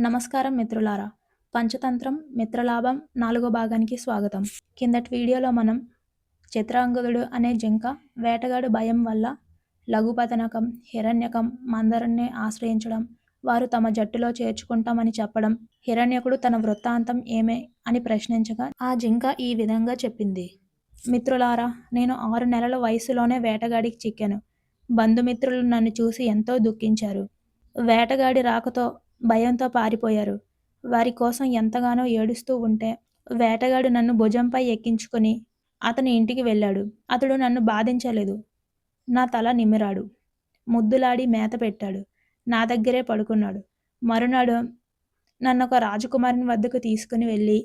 నమస్కారం మిత్రులారా. పంచతంత్రం మిత్రలాభం నాలుగో భాగానికి స్వాగతం. కిందటి వీడియోలో మనం చిత్రాంగదుడు అనే జింక వేటగాడు భయం వల్ల లఘుపతనకం హిరణ్యకం మందరుణ్ణి ఆశ్రయించడం వారు తమ జట్టులో చేర్చుకుంటామని చెప్పడం హిరణ్యకుడు తన వృత్తాంతం ఏమే అని ప్రశ్నించగా ఆ జింక ఈ విధంగా చెప్పింది. మిత్రులారా నేను ఆరు నెలల వయసులోనే వేటగాడికి చిక్కాను. బంధుమిత్రులు నన్ను చూసి ఎంతో దుఃఖించారు. వేటగాడి రాకతో భయంతో పారిపోయారు. వారి కోసం ఎంతగానో ఏడుస్తూ ఉంటే వేటగాడు నన్ను భుజంపై ఎక్కించుకొని అతని ఇంటికి వెళ్ళాడు. అతడు నన్ను బాధించలేదు. నా తల నిమిరాడు ముద్దులాడి మేత పెట్టాడు. నా దగ్గరే పడుకున్నాడు. మరునాడు నన్ను ఒక రాజకుమారుని వద్దకు తీసుకుని వెళ్ళి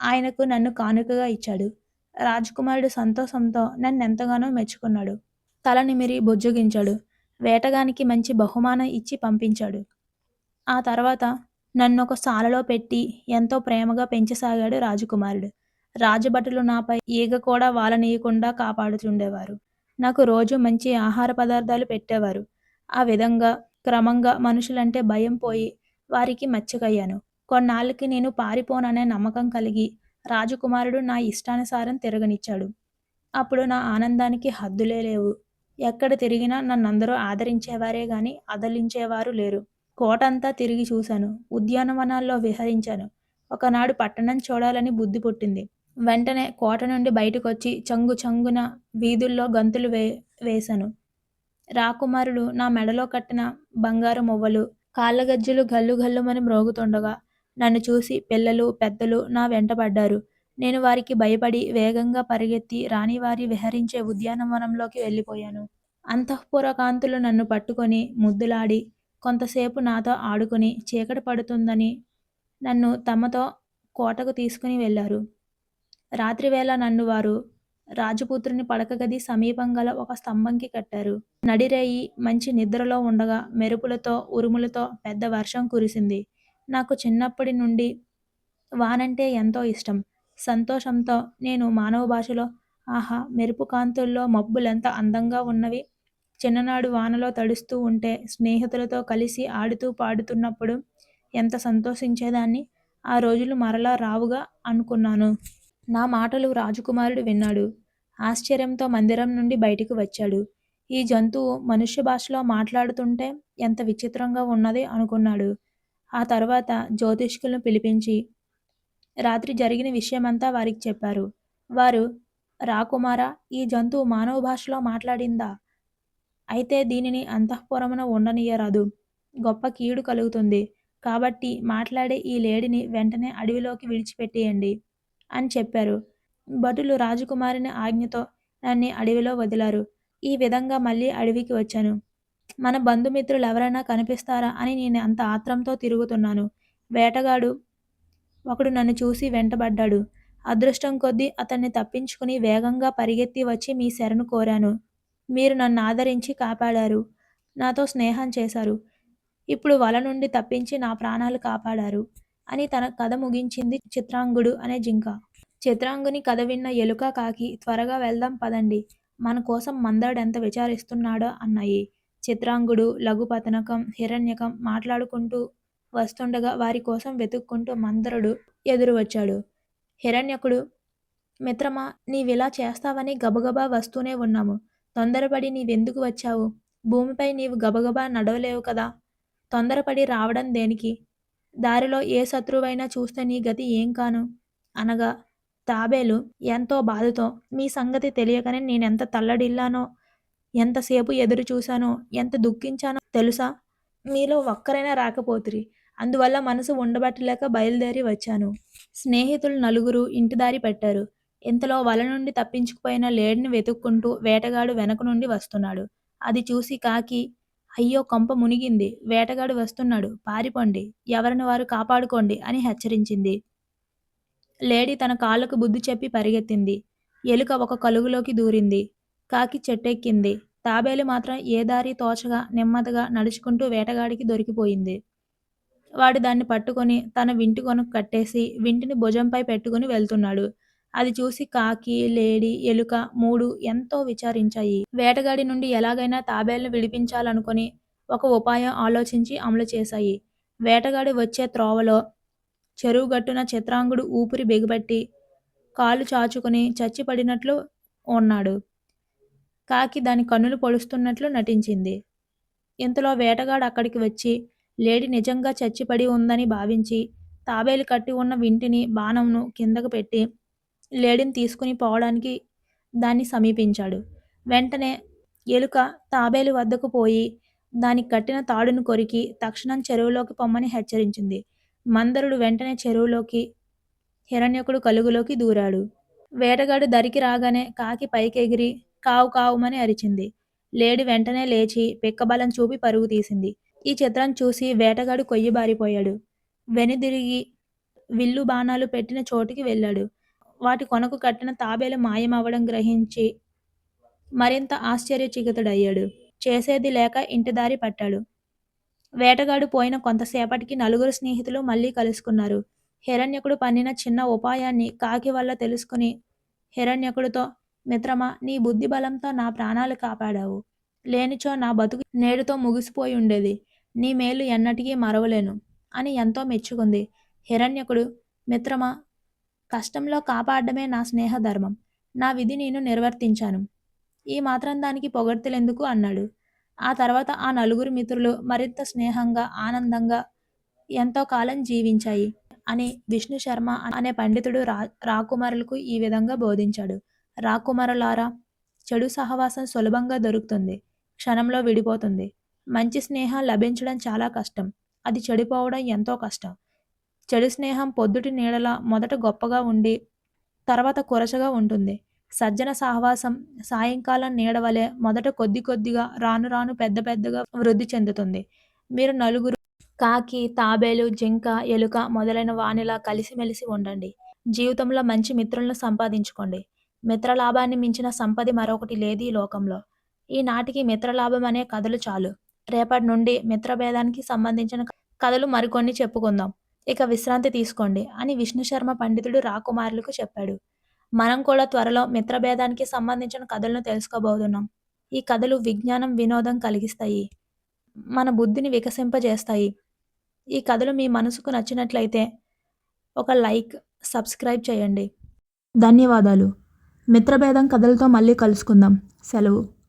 ఆయనకు నన్ను కానుకగా ఇచ్చాడు. రాజకుమారుడు సంతోషంతో నన్ను ఎంతగానో మెచ్చుకున్నాడు. తల నిమిరి బుజ్జగించాడు. వేటగానికి మంచి బహుమానం ఇచ్చి పంపించాడు. ఆ తర్వాత నన్ను ఒక సాలలో పెట్టి ఎంతో ప్రేమగా పెంచసాగాడు రాజకుమారుడు. రాజభటులు నాపై ఈగ కూడా వాలనీయకుండా కాపాడుతుండేవారు. నాకు రోజు మంచి ఆహార పదార్థాలు పెట్టేవారు. ఆ విధంగా క్రమంగా మనుషులంటే భయం పోయి వారికి మచ్చకయ్యాను. కొన్నాళ్ళకి నేను పారిపోననే నమ్మకం కలిగి రాజకుమారుడు నా ఇష్టానుసారం తిరగనిచ్చాడు. అప్పుడు నా ఆనందానికి హద్దులే లేవు. ఎక్కడ తిరిగినా నన్నందరూ ఆదరించేవారే గాని అదలించేవారు లేరు. కోటంతా తిరిగి చూశాను. ఉద్యానవనాల్లో విహరించాను. ఒకనాడు పట్టణం చూడాలని బుద్ధి పుట్టింది. వెంటనే కోట నుండి బయటకొచ్చి చంగు చంగున వీధుల్లో గంతులు వే వేశాను. రాకుమారుడు నా మెడలో కట్టిన బంగారు మువ్వలు కాళ్ళగజ్జలు గల్లు గల్లుమని మ్రోగుతుండగా నన్ను చూసి పిల్లలు పెద్దలు నా వెంటపడ్డారు నేను వారికి భయపడి వేగంగా పరిగెత్తి రాణివారి విహరించే ఉద్యానవనంలోకి వెళ్ళిపోయాను. అంతఃపుర కాంతులు నన్ను పట్టుకొని ముద్దులాడి కొంతసేపు నాతో ఆడుకుని చీకటి పడుతుందని నన్ను తమతో కోటకు తీసుకుని వెళ్ళారు. రాత్రివేళ నన్ను వారు రాజపుత్రుని పడకగది సమీపం గల ఒక స్తంభంకి కట్టారు. నడిరేయి మంచి నిద్రలో ఉండగా మెరుపులతో ఉరుములతో పెద్ద వర్షం కురిసింది. నాకు చిన్నప్పటి నుండి వానంటే ఎంతో ఇష్టం. సంతోషంతో నేను మానవ భాషలో ఆహా మెరుపు కాంతుల్లో మబ్బులెంత అందంగా ఉన్నవి చిన్ననాడు వానలో తడుస్తూ ఉంటే స్నేహితులతో కలిసి ఆడుతూ పాడుతున్నప్పుడు ఎంత సంతోషించేదాన్ని? ఆ రోజులు మరలా రావుగా అనుకున్నాను. నా మాటలు రాజకుమారుడు విన్నాడు. ఆశ్చర్యంతో మందిరం నుండి బయటికి వచ్చాడు. ఈ జంతువు మనుష్య భాషలో మాట్లాడుతుంటే ఎంత విచిత్రంగా ఉన్నది అనుకున్నాడు. ఆ తర్వాత జ్యోతిష్కులను పిలిపించి రాత్రి జరిగిన విషయమంతా వారికి చెప్పారు. వారు రాకుమారా ఈ జంతువు మానవ భాషలో మాట్లాడిందా? అయితే దీనిని అంతఃపురమున ఉండనీయరాదు. గొప్ప కీడు కలుగుతుంది. కాబట్టి మాట్లాడే ఈ లేడిని వెంటనే అడవిలోకి విడిచిపెట్టేయండి అని చెప్పారు. భటులు రాజకుమారిని ఆజ్ఞతో నన్ను అడవిలో వదిలారు. ఈ విధంగా మళ్ళీ అడవికి వచ్చాను. మన బంధుమిత్రులు ఎవరైనా కనిపిస్తారా అని నేను అంత ఆత్రంతో తిరుగుతున్నాను. వేటగాడు ఒకడు నన్ను చూసి వెంటబడ్డాడు. అదృష్టం కొద్దీ అతన్ని తప్పించుకుని వేగంగా పరిగెత్తి వచ్చి మీ శరణు కోరాను. మీరు నన్ను ఆదరించి కాపాడారు. నాతో స్నేహం చేశారు. ఇప్పుడు వల నుండి తప్పించి నా ప్రాణాలు కాపాడారు. అని తన కథ ముగించింది చిత్రాంగుడు అనే జింక. చిత్రాంగుని కథ విన్న ఎలుక కాకి త్వరగా వెళ్దాం పదండి. మన కోసం మందాడెంత విచారిస్తున్నాడో అన్నాయి చిత్రాంగుడు లఘుపతనకం హిరణ్యకం మాట్లాడుకుంటూ వస్తుండగా వారి కోసం వెతుక్కుంటూ మందరుడు ఎదురు వచ్చాడు హిరణ్యకుడు మిత్రమా నీవిలా చేస్తావని గబగబా వస్తూనే ఉన్నాము. తొందరపడి నీవెందుకు వచ్చావు? భూమిపై నీవు గబగబా నడవలేవు కదా? తొందరపడి రావడం దేనికి? దారిలో ఏ శత్రువైనా చూస్తే నీ గతి ఏం కాను? అనగా తాబేలు ఎంతో బాధతో మీ సంగతి తెలియకనే నేనెంత తల్లడిల్లానో ఎంతసేపు ఎదురు చూశానో ఎంత దుఃఖించానో తెలుసా? మీలో ఒక్కరైనా రాకపోతురి. అందువల్ల మనసు ఉండబట్టలేక బయలుదేరి వచ్చాను. స్నేహితులు నలుగురు ఇంటిదారి పెట్టారు. ఇంతలో వల నుండి తప్పించుకుపోయిన లేడిని వెతుక్కుంటూ వేటగాడు వెనక నుండి వస్తున్నాడు. అది చూసి కాకి అయ్యో కొంప మునిగింది. వేటగాడు వస్తున్నాడు. పారిపోండి. ఎవరిని వారు కాపాడుకోండి అని హెచ్చరించింది. లేడీ తన కాళ్ళకు బుద్ధి చెప్పి పరిగెత్తింది. ఎలుక ఒక కలుగులోకి దూరింది. కాకి చెట్టెక్కింది. తాబేలు మాత్రం ఏ దారి తోచగా నెమ్మదిగా నడుచుకుంటూ వేటగాడికి దొరికిపోయింది. వాడు దాన్ని పట్టుకొని తన వింటి కొనుక్కు కట్టేసి వింటిని భుజంపై పెట్టుకుని వెళ్తున్నాడు. అది చూసి కాకి లేడి ఎలుక మూడు ఎంతో విచారించాయి. వేటగాడి నుండి ఎలాగైనా తాబేళ్ళను విడిపించాలనుకుని ఒక ఉపాయం ఆలోచించి అమలు చేశాయి. వేటగాడి వచ్చే త్రోవలో చెరువు గట్టున చిత్రాంగుడు ఊపిరి బిగబట్టి కాలు చాచుకుని చచ్చిపడినట్లు ఉన్నాడు. కాకి దాని కన్నులు పొడుస్తున్నట్లు నటించింది. ఇంతలో వేటగాడు అక్కడికి వచ్చి లేడి నిజంగా చచ్చిపడి ఉందని భావించి తాబేలు కట్టి ఉన్న వింటిని బాణంను కిందకు పెట్టి లేడిని తీసుకుని పోవడానికి దాన్ని సమీపించాడు. వెంటనే ఎలుక తాబేలు వద్దకు పోయి దానికి కట్టిన తాడును కొరికి తక్షణం చెరువులోకి పొమ్మని హెచ్చరించింది. మందరుడు వెంటనే చెరువులోకి హిరణ్యకుడు కలుగులోకి దూరాడు. వేటగాడు దరికి రాగానే కాకి పైకెగిరి కావు కావుమని అరిచింది. లేడి వెంటనే లేచి పిక్కబలం చూపి పరుగు తీసింది. ఈ చిత్రం చూసి వేటగాడు కొయ్యబారిపోయాడు వెనుదిరిగి విల్లు బాణాలు పెట్టిన చోటికి వెళ్ళాడు. వాటి కొనకు కట్టిన తాబేలు మాయమవ్వడం గ్రహించి మరింత ఆశ్చర్యచికితుడయ్యాడు. చేసేది లేక ఇంటి దారి పట్టాడు. వేటగాడు పోయిన కొంతసేపటికి నలుగురు స్నేహితులు మళ్ళీ కలుసుకున్నారు. హిరణ్యకుడు పన్నిన చిన్న ఉపాయాన్ని కాకి వల్ల తెలుసుకుని హిరణ్యకుడితో మిత్రమా నీ బుద్ధి బలంతో నా ప్రాణాలు కాపాడావు. లేనిచో నా బతుకు నేడుతో ముగిసిపోయి ఉండేది. నీ మేలు ఎన్నటికీ మరవలేను అని ఎంతో మెచ్చుకుంది. హిరణ్యకుడు మిత్రమా కష్టంలో కాపాడమే నా స్నేహ ధర్మం నా విధి నేను నిర్వర్తించాను. ఈ మాత్రం దానికి పొగడ్తలెందుకు? అన్నాడు. ఆ తర్వాత ఆ నలుగురు మిత్రులు మరింత స్నేహంగా ఆనందంగా ఎంతో కాలం జీవించాయి అని విష్ణు శర్మ అనే పండితుడు రా రాకుమారులకు ఈ విధంగా బోధించాడు. రాకుమారులారా చెడు సహవాసం సులభంగా దొరుకుతుంది. క్షణంలో విడిపోతుంది. మంచి స్నేహం లభించడం చాలా కష్టం. అది చెడిపోవడం ఎంతో కష్టం. చెడు స్నేహం పొద్దుటి నీడలా మొదట గొప్పగా ఉండి తర్వాత కురచగా ఉంటుంది. సజ్జన సహవాసం సాయంకాలం నీడవలే మొదట కొద్ది కొద్దిగా రాను రాను పెద్ద పెద్దగా వృద్ధి చెందుతుంది. మీరు నలుగురు కాకి తాబేలు జింక ఎలుక మొదలైన వానిలా కలిసిమెలిసి ఉండండి. జీవితంలో మంచి మిత్రులను సంపాదించుకోండి. మిత్రలాభాన్ని మించిన సంపది మరొకటి లేదు ఈ లోకంలో. ఈనాటికి మిత్రలాభం అనే కథలు చాలు. రేపటి నుండి మిత్రభేదానికి సంబంధించిన కథలు మరికొన్ని చెప్పుకుందాం. ఇక విశ్రాంతి తీసుకోండి అని విష్ణుశర్మ పండితుడు రాకుమారులకు చెప్పాడు. మనం కూడా త్వరలో మిత్రభేదానికి సంబంధించిన కథలను తెలుసుకోబోతున్నాం. ఈ కథలు విజ్ఞానం వినోదం కలిగిస్తాయి. మన బుద్ధిని వికసింపజేస్తాయి. ఈ కథలు మీ మనసుకు నచ్చినట్లయితే ఒక లైక్ సబ్స్క్రైబ్ చేయండి. ధన్యవాదాలు. మిత్రభేదం కథలతో మళ్ళీ కలుసుకుందాం. సెలవు.